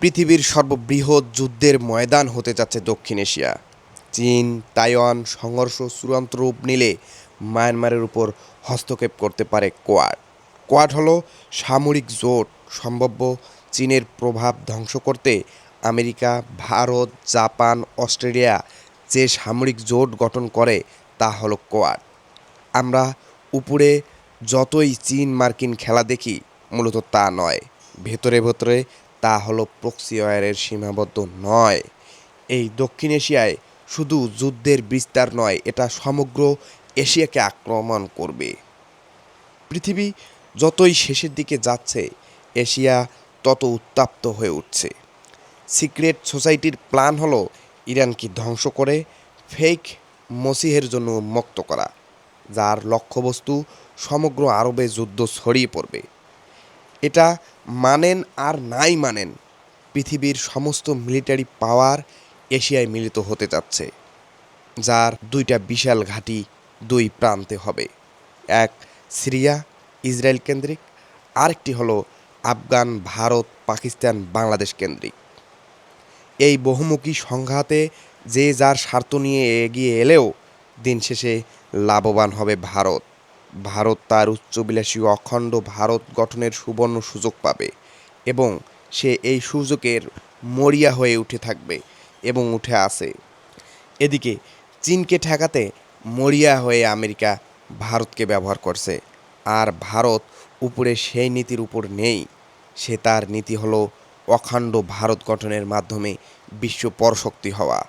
পৃথিবীর সর্ববৃহৎ যুদ্ধের ময়দান হতে যাচ্ছে দক্ষিণ এশিয়া। চীন, তাইওয়ান সংঘর্ষ চূড়ান্ত রূপ নিলে মায়ানমারের উপর হস্তক্ষেপ করতে পারে কোয়াড। কোয়াড হলো সামরিক জোট, সম্ভাব্য চীনের প্রভাব ধ্বংস করতে আমেরিকা, ভারত, জাপান, অস্ট্রেলিয়া যে সামরিক জোট গঠন করে তা হলো কোয়াড। আমরা উপরে যতই চীন মার্কিন খেলা দেখি, মূলত তা নয়। ভেতরে ভেতরে তা হলো প্রক্সিওয়ারের সীমাবদ্ধ নয়। এই দক্ষিণ এশিয়ায় শুধু যুদ্ধের বিস্তার নয়, এটা সমগ্র এশিয়াকে আক্রমণ করবে। পৃথিবী যতই শেষের দিকে যাচ্ছে, এশিয়া তত উত্তাপ্ত হয়ে উঠছে। সিক্রেট সোসাইটির প্ল্যান হলো ইরানকে ধ্বংস করে ফেক মসিহের জন্য মুক্ত করা, যার লক্ষ্যবস্তু সমগ্র আরবে যুদ্ধ ছড়িয়ে পড়বে। এটা মানেন আর নাই মানেন, পৃথিবীর সমস্ত মিলিটারি পাওয়ার এশিয়ায় মিলিত হতে যাচ্ছে, যার দুইটা বিশাল ঘাঁটি দুই প্রান্তে হবে। এক সিরিয়া, ইসরায়েল কেন্দ্রিক, আরেকটি হলো আফগান, ভারত, পাকিস্তান, বাংলাদেশ কেন্দ্রিক। এই বহুমুখী সংঘাতে যে যার স্বার্থ নিয়ে এগিয়ে এলেও দিন শেষে লাভবান হবে ভারত। ভারত তার উচ্চবিলাসী অখণ্ড ভারত গঠনের সুবর্ণ সুযোগ পাবে এবং সে এই সুযোগের মরিয়া হয়ে উঠে থাকবে এবং উঠে আসে। এদিকে চীনকে ঠেকাতে মরিয়া হয়ে আমেরিকা ভারতকে ব্যবহার করছে। আর ভারত উপরে সেই নীতির উপর নেই। সে তার নীতি হলো অখণ্ড ভারত গঠনের মাধ্যমে বিশ্ব পরশক্তি হওয়া।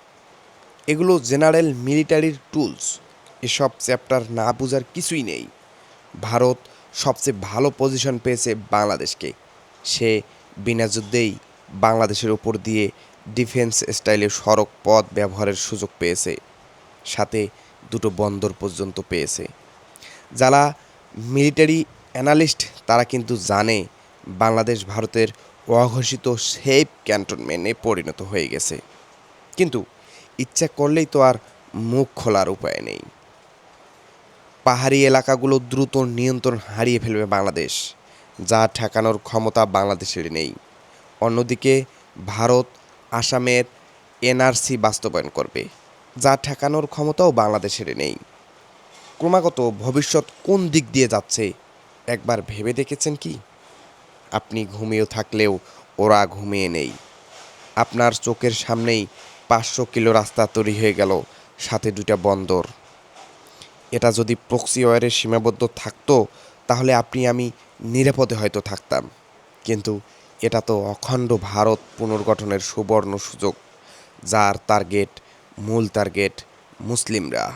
এগুলো জেনারেল মিলিটারির টুলস। এসব চ্যাপ্টার না বোঝার কিছুই নেই। ভারত সবচেয়ে ভালো পজিশন পেয়েছে বাংলাদেশকে। সে বিনা যুদ্ধেই বাংলাদেশের উপর দিয়ে ডিফেন্স স্টাইলে সড়ক পথ ব্যবহারের সুযোগ পেয়েছে। সাথে দুটো বন্দর পর্যন্ত পেয়েছে। যারা মিলিটারি অ্যানালিস্ট তারা কিন্তু জানে বাংলাদেশ ভারতের অঘোষিত সেফ ক্যান্টনমেন্টে পরিণত হয়ে গেছে। কিন্তু ইচ্ছা করলেই তো আর মুখ খোলার উপায় নেই। পাহাড়ি এলাকাগুলো দ্রুত নিয়ন্ত্রণ হারিয়ে ফেলবে বাংলাদেশ, যা ঠেকানোর ক্ষমতা বাংলাদেশের নেই। অন্যদিকে, ভারত, আসামের এনআরসি বাস্তবায়ন করবে, যা ঠেকানোর ক্ষমতাও বাংলাদেশের নেই। ক্রমাগত ভবিষ্যৎ কোন দিক দিয়ে যাচ্ছে, একবার ভেবে দেখেছেন কি? আপনি ঘুমিয়ে থাকলেও ওরা ঘুমিয়ে নেই। আপনার চোখের সামনেই পাঁচশো কিলো রাস্তা তৈরি হয়ে গেল, সাথে দুটা বন্দর। এটা যদি প্রক্সি ওয়্যারের সীমাবদ্ধ থাকতো, তাহলে আপনি, আমি নিরাপদে হয়তো থাকতাম। কিন্তু এটা তো অখণ্ড ভারত পুনর্গঠনের সুবর্ণ সুযোগ, যার টার্গেট মূল টার্গেট মুসলিমরা।